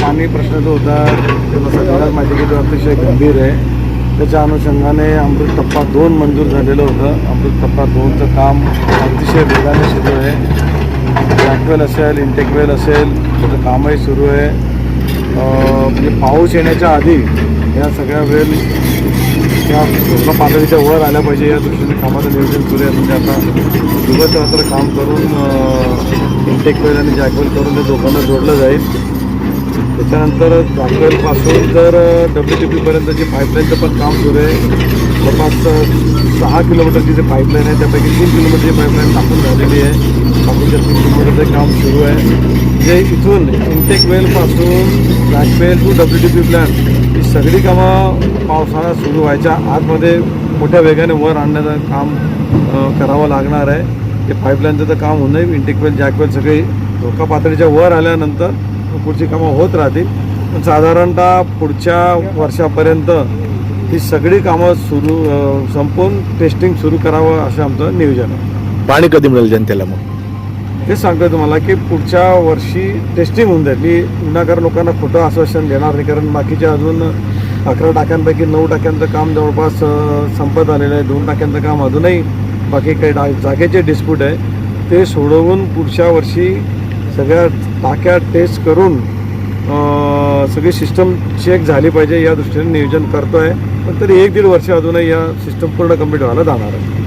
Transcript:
पाणी प्रश्न जो होता त्याला सगळ्यांना माहिती की तो अतिशय गंभीर आहे. त्याच्या अनुषंगाने अमृत टप्पा दोन मंजूर झालेलं होतं. अमृत टप्पा दोनचं काम अतिशय वेगाने सुरू आहे. ट्रॅकवेल असेल इंटेकवेल असेल त्याचं कामही सुरू आहे. म्हणजे पाऊस येण्याच्या आधी या सगळ्या वेल त्या पूर्ण पातळीच्या वर आल्या पाहिजे या दृष्टीने कामाचं नियोजन सुरू आहे. म्हणजे आता दिवसरात्र काम करून इंटेकवेल आणि जॅकवेल करून ते दोघांना जोडलं जाईल. त्याच्यानंतर जागवेलपासून तर डब्ल्यू टी पीपर्यंतची पाईपलाईनचं पण काम सुरू आहे जवळपास सहा किलोमीटरची जी पाईपलाईन आहे त्यापैकी तीन किलोमीटरची पाईपलाईन टाकून झालेली आहे. बाकीच्या तीन किलोमीटरचं काम सुरू आहे. जे इथून इंटेक वेलपासून बॅकवेल to W T P plan ही सगळी कामं पावसाळा सुरू व्हायच्या आतमध्ये मोठ्या वेगाने वर आणण्याचं काम करावं लागणार आहे. ते पाईपलाईनचं तर काम होऊ नये इंटेकवेल जॅकवेल सगळी धोका पातळीच्या वर आल्यानंतर पुढची कामं होत राहतील. पण साधारणतः पुढच्या वर्षापर्यंत ही सगळी कामं सुरू अ, संपून टेस्टिंग सुरू करावं असं आमचं नियोजन आहे. पाणी कधी मिळेल जनतेला मग? तेच सांगतोय तुम्हाला की पुढच्या वर्षी टेस्टिंग होऊन जाईल. मी विनाकारण लोकांना खोटं आश्वासन देणार नाही कारण बाकीचे अजून अकरा टाक्यांपैकी नऊ टाक्यांचं काम जवळपास संपत आलेलं आहे. दोन टाक्यांचं काम अजूनही बाकी काही डा जागेचे डिस्प्यूट आहे. ते सोडवून पुढच्या वर्षी सगळ्या टाक्या टेस्ट करून सगळी सिस्टम चेक झाली पाहिजे या दृष्टीने नियोजन करतो आहे पण तरी एक दीड वर्ष अजूनही या सिस्टम पूर्ण कंप्लीट व्हायला जाणार आहे.